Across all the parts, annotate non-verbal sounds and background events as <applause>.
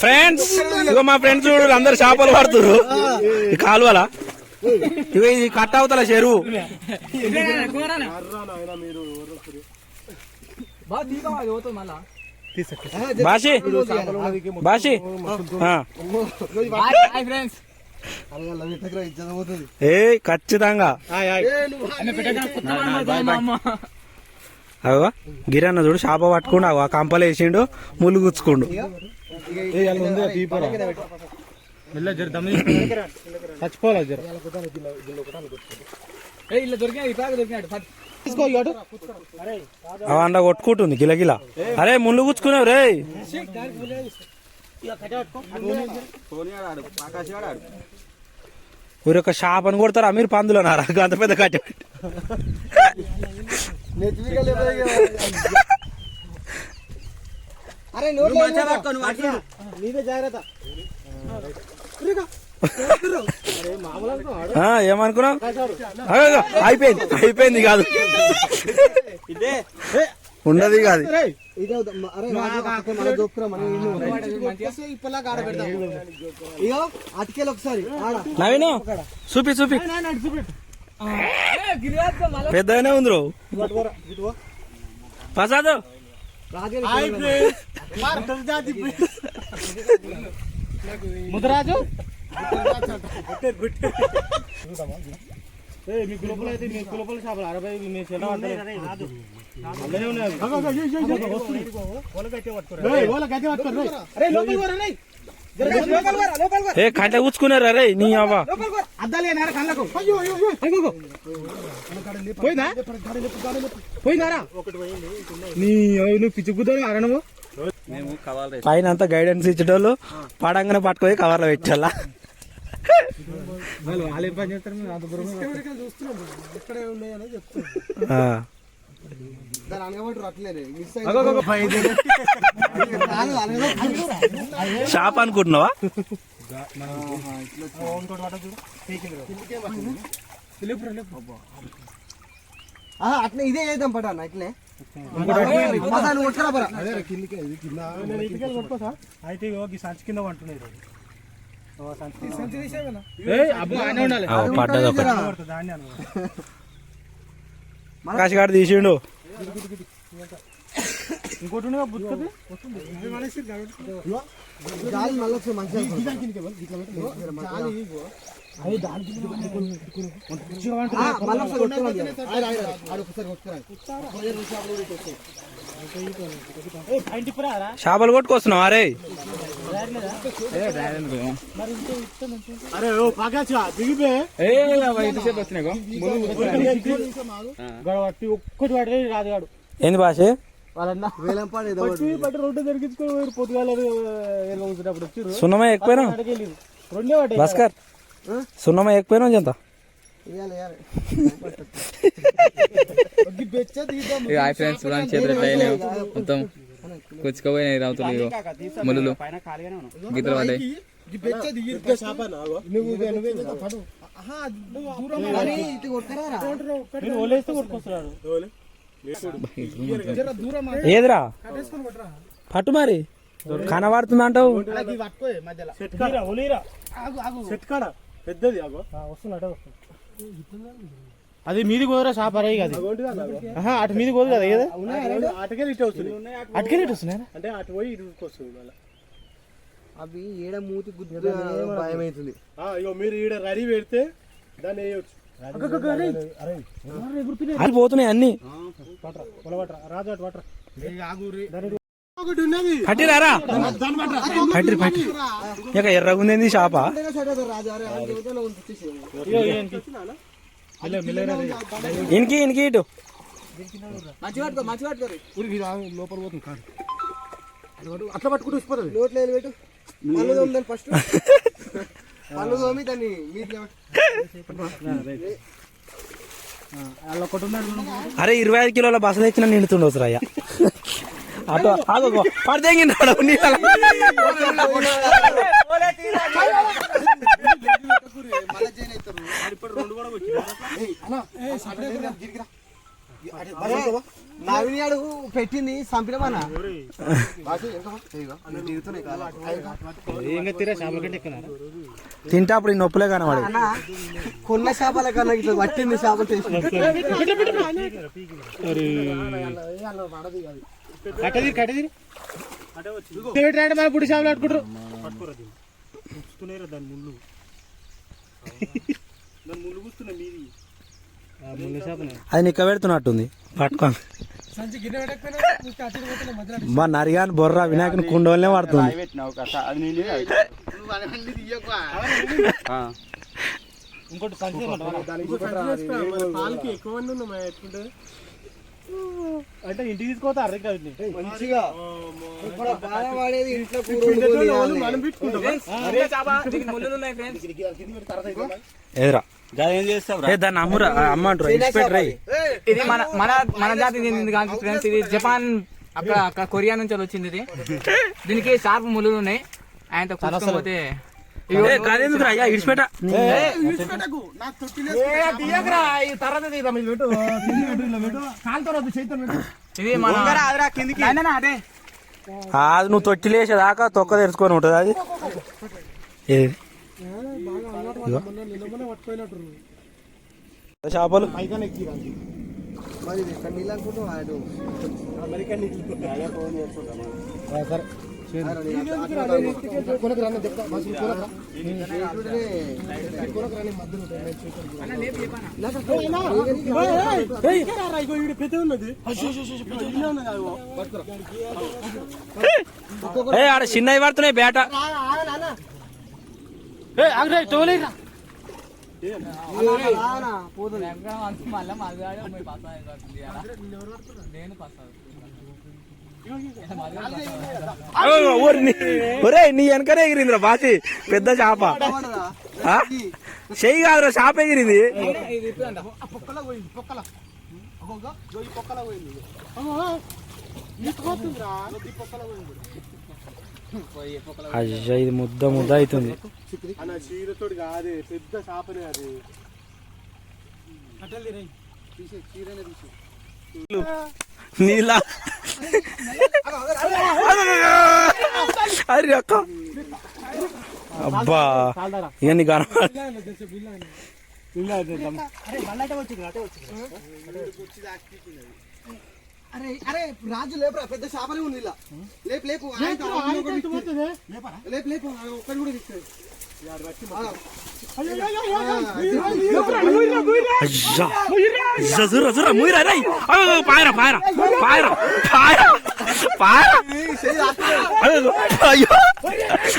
Friends ఇగో మా friends చూడు అందరు చేపలు పడుతురు ఈ కాలువల. ఇగో ఇది కట్ అవుతల చెరువు. బాషి బాషి. ఏ ఖచ్చితంగా. అగో గిరన్న చూడు చేప పట్టుకుండు ఆ కంపలు వేసిండు ముళ్ళు గుచ్చుకుండు. అవండ కొట్టుకుంటుంది గిలగిల అరే ముళ్ళు గుచ్చుకున్నావు రే. ఒక చేపని కొడతారా మీరు పందులో నారా అంత పెద్ద కట్టె. <laughs> అరే నీదే జాగ్రత్త. ఏమనుకున్నావు? అయిపోయింది అయిపోయింది కాదు. ఉండదు కాదు. అటుకెళ్ళి ఒకసారి ఆడ. నవీను చూపి చూపి. పెద్దగానే ఉంది రో ప్రసాద్ ముద్రాజు మీ కులపలు అయితే మీ కులపల చేపలు అరవై మీ అందులోనే ఉన్నాయి ఏ కంట కూర్చుకున్నారా రే నీ అవ్వ? పోయిందా? పోయిందారా? నీ నువ్వు పిచ్చి కుదరు అరణము పైన అంతా గైడెన్స్ ఇచ్చేటోళ్ళు పడంగానే పట్టుకొని కవర్లో పెట్టాలా? వాళ్ళు వాళ్ళు ఏం పని చేస్తారు? మీరు అంత దూరం షాప్ అనుకుంటున్నావా? అట్లా ఇదే చేద్దాం పట అన్న ఇట్లే. అయితే ఈ సంచి కింద వంటున్నాయి ఆ, పడ్డది ఒకటి. కాశిగాడు తీసిండు. ఇంకోటి ఉండగా బుద్ధి గాలి మళ్ళీ చేపలు కొట్టుకొస్తున్నావు? అరే. అరే ఓ పాకాచా దిగిపోయి గడవట్టి ఒక్కటి పడే రాదు గాడు. ఏంది భాష? సున్నమా భాస్కర్ సున్నమా ఎక్కువైనా చెంత. హాయ్ ఫ్రెండ్స్ చూడండి చేతులు అయినాయో? మొత్తం కుచ్చుకోపోయినాయి రావుతులు ఇగో. ముళ్ళు. గీతలు పడ్డాయి. ఏదిరా? పట్టు మరి. కనబడుతుంది అంటావు? పెద్దది వస్తున్నట్టే వస్తుంది అది మీది కుదరా షాప్ అరే అది. ఆహా, అటు మీది కుదరు కదా ఏదో? అటుకెళ్ళి ఇటు వస్తుంది అటుకెళ్ళి ఇటు వస్తున్నాయి? అంటే అటు పోయి ఇటు వస్తుంది మళ్ళీ. అవి ఏడ మూతి గుద్దు భయం అవుతుంది ఇగో మీరు ఈడ రెడీ పెడితే దాన్ని వేయవచ్చు అది పోతున్నాయి అన్ని. రాజు అటు పట్రా. పట్టిరారా పట్టిరి పట్టి ఇక ఎర్రగుంది రండి. ఇనికి ఇనికి ఇటు. ఊరికి రా, లోపల పోతుంది కాదు. అట్లా పట్టుకుంటూ వచ్చిపోతుంది నోట్లో పళ్ళు ఫస్ట్. <laughs> పళ్ళు తోమి దాన్ని అరే ఇరవై ఐదు కిలోల బస తెచ్చిన నిండుతుండొచ్చు రయ్య <laughs> ఆగో గాడు పెట్టింది చంపినమన్నా తింటే అప్పుడు ఈ నొప్పులే కనబడి అన్న కొన్న చేపల కన్నా ఇట్లా పట్టింది చేపల కట్టది కట్టది. పెట్టండి మన పుడి చేపలు పట్టుకుంటారు. పట్టుకోరా గుస్తున్నాయి దాని ముళ్ళు. <laughs> దాని మీది. అది నిక్క పెడుతున్నట్టుంది. పట్టుకో. మా నరిగాని బొర్ర వినాయకుని కుండోలనే పడుతుంది. ఇంకోటి సంచి పాలకి ఎక్కువ అంటే ఇంటికి తీసుకోతారు అర్థం కాదు మంచిగా. ఇప్పుడు బాగా వాడేది ఇంట్లో. మనం పెట్టుకుంటాం ఎదురా ఏ దాన్ని అమ్మురా? అమ్మ అంటారు ఇన్స్పెక్టర్ రై ఇది మన మన మన జాతి చెందింది కాదు ఫ్రెండ్స్ ఇది జపాన్ అక్కడ అక్కడ కొరియా నుంచి వచ్చింది ఇది. దీనికి షార్ప్ ముళ్ళు ఉన్నాయి. ఆయనతో కూర్చోకపోతే అయ్యా ఇడిచిపెట్ట. అదే. నువ్వు తొట్టి లేచేదాకా తొక్క తెరుచుకొని ఉంటుంది అది. ఏది. చేపలు. మరి ఆడ చిన్నవి పడుతున్నాయి బేట. మళ్ళీ మగాడు పోయి పసాయి కడుతుంది అలా. నేను ఓరి నీ- ఒరే నీ వెనకనే ఎగిరిందిరా బాసి పెద్ద చేప? చెయ్యి కాదురా చేప ఎగిరింది. అయ్యా ఇది ముద్ద ముద్ద అవుతుంది. కాదే పెద్ద చేపనే అది. నీలా అరే అక్క అబ్బా ఇక నీకు కనపడ అరే అరే రాజు లేపురా పెద్ద చేపలే ఉంది ఇలా లేపు లేపు ఆయన ఆయన ఒకటి తీసుకురా. లేపు లేపు ఆయన ఒక్కడు కూడా తీసుకురా. ఆ. అయ్యా అయ్యా జుర్రా జుర్రా ముయిరా రై పాయరా పాయరా పాయరా పాయరా పాయరా అయ్యో, అయ్యో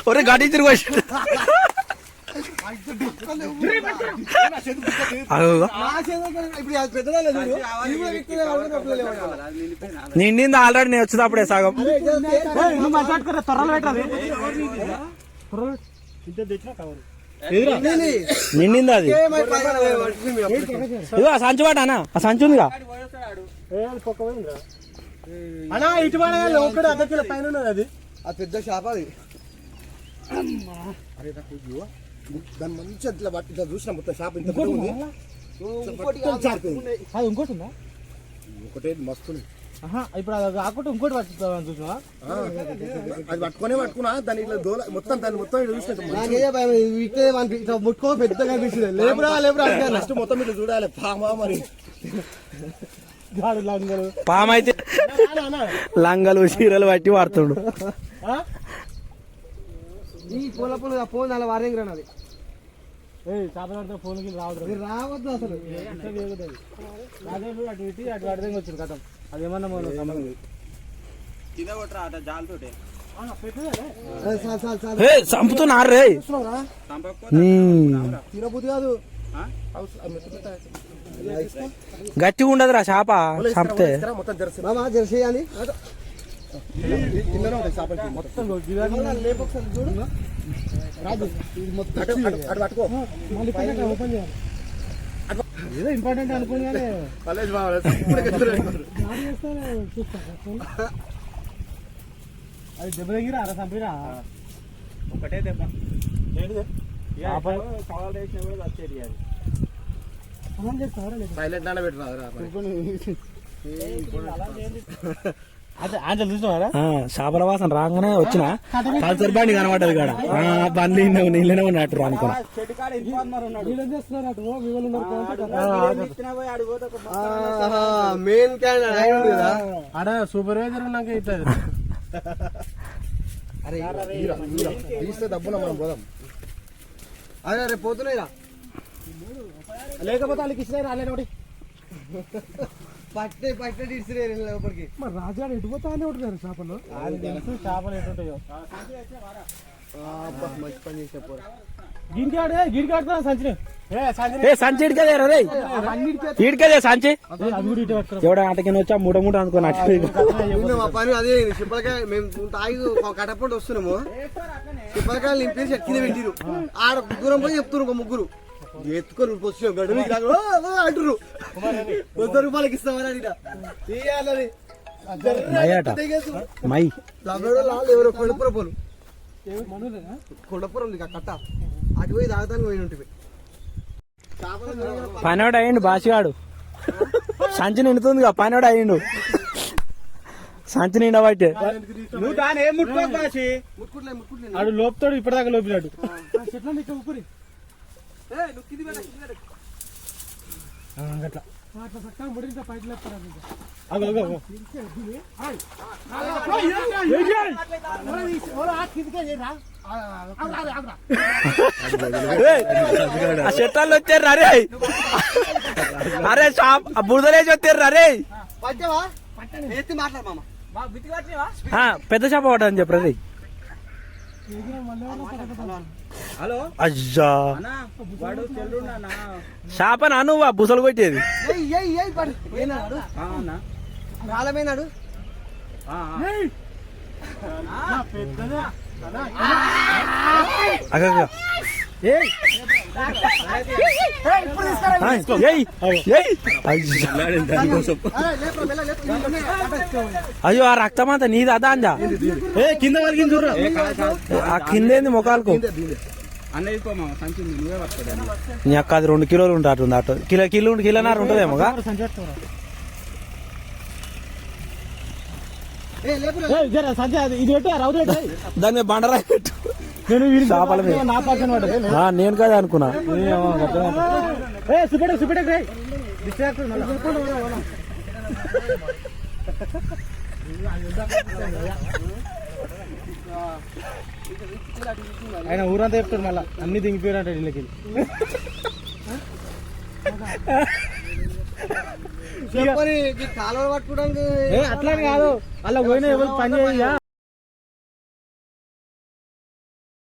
ఒరే గడి తిరిగి వచ్చి అయ్యో నా చేతిలో ఇప్పుడు అది పెద్దదా లేదు చూడు. ఇది కూడా వ్యక్తిగా వాళ్ళకి అప్పుడే లేవాలి. నిండింది ఆల్రెడీ నేను వచ్చినప్పుడే సగం నువ్వు మాట్లాడుకోరా త్వరలు పెట్టాలి నిండింది అది? ఆ సంచి వాట అన్న ఆ సంచి ఉందిగా. అన్నా ఇటు ఒకటి అర్ధ కిలో పైన ఉన్నది అది. ఆ పెద్ద చేప అది. అరే నాకు ఇదిగో. దాన్ని మంచిగా ఇట్లా పట్టి ఇట్లా చూసిన మొత్తం చేప ఇంత ఇంకోటి ఉందా? ఒకటే మస్తుంది ఆహా, ఇప్పుడు అది కాకుండా ఇంకోటి పట్టుకోవాలని చూసినా. అది పట్టుకునే పట్టుకున్నా దాని ఇట్లా దోల మొత్తం దాన్ని మొత్తం ఇట్లా చూసిన ముట్టుకో పెద్దగా అనిపిస్తుంది. లేపురా లేపురా ఫస్ట్ మొత్తం ఇట్లా చూడాలి. పామా మరి. పాము అయితే లంగలు చీరలు పట్టి వాడుతుండు. ఈ పూల పూల ఫోన్ అలా వారేంగి చేపలంటే ఫోన్కి రావద్దు. రావద్దు అసలు. అదే అటు ఇటు అటు అర్థంగా వచ్చింది కథం. అదేమన్నా మనం సంబంధం లేదు. అరే చాలు చాలు చాలు ఏ చంపుతున్నారు రే. తినబుద్ధి కాదు. గట్టిగా ఉండదురా చేప చంపితే. మామా జెర్సీ అని మొత్తం చూడు. ఏదో ఇంపార్టెంట్ అనుకోని <laughs> <laughs> అది దెబ్బ దగ్గర అర చంపిరా? ఒకటే దెబ్బ. సవాల్ వేసినా కూడా వచ్చేది అది. సైలెంట్ నాన్న <laughs> చేపల వాసన రాగానే వచ్చిన. పల్సర్ బండి కనబడ్డది కాడ. ఆ, బండి నీళ్ళనే ఉన్నట్టు అనుకున్నా మెయిన్ సూపర్వైజర్ ఉన్నాక ఇట్లా తీస్తే డబ్బున మనం పోదాం. అదే రేపు పోతున్నాయిరా లేకపోతే వాళ్ళకి ఇచ్చినారు రాలేదు ఒకటి పట్టే పట్టే లోపలికి. మరి రాజాడు ఎటు పోతానే ఉంటున్నారు చేపలు? అది తెలుసు చేపలు ఎటుంటాయో మంచి పని గిరికాడే సంచిన. ఏ సంచి ఇడికదే రే? ఇడికదే సంచి. ఎవడ ఆటకి వచ్చా మూడ మూడ. నిన్న మా పని అదే చెప్పలకాయ మేము తాగి కట్టపండి వస్తున్నాము. చెప్పలకాయలు నింపేసి ఎక్కిన పెట్టిరు ఆడ దూరం పోయి చెప్తున్నారు ఒక ముగ్గురు. ఎత్తుకొని వచ్చినాం గడువు అంటుర్రు. వంద రూపాయలకి ఇస్తామని తీయాలని మయట మై ఎవరో కొండపురపోలు కొండపురం ఇక కట్ట. అటు పోయి తాగుతాను పోయి ఉంటుంది పనివాడు అయ్యిండు బాసిగాడు. సంచి నిండుతుందిగా పనివాడు అయ్యిండు. సంచి నిండబట్టే నువ్వు ముట్టుకుంటలే ముట్టుకుంటలే. ఆడు లోపుతాడు ఇప్పటిదాకా లోపినాడు ఆ, గట్లా. అగో, అగో, అగో. ఏయ్, ఆ చెట్టాలు వచ్చారు అరే అరే షాప్ ఆ బురదలేసి వచ్చారు అరే పట్టావా? ఎత్తి మాట్లాడు మామ. ఆ, పెద్ద చేప పడ్డని చెప్పరు హలో? అన్నా. చేప నాను ఆ బుసలు కొట్టేది. ఏయ్ ఏయ్ ఏయ్ పడు ఏనాడు? ఆ, అన్నా. రాలమేనాడు. అగ. అయ్యా. ఆ రక్తం అంతా నీది అదా? ఏ కింద చూడరా కాదు. ఆ కిందేంది ముఖాలకు? నీ అక్క అది రెండు కిలోలు ఉంటుంది అటు కిలో కిలో కిలోన్నర అది పెట్టి దాని బండరాయి పెట్టు. నేను చేపల మీద. నేను కదా అనుకున్నా. ఆయన ఊరంతా చెప్తాడు మళ్ళా. అన్ని దిగిపోయారంట ఇళ్ళకి చెప్పని కాలువ పట్టుకోవడానికి ఏ అట్లా కాదు. అలా పోయినా ఎవరు పని చేయా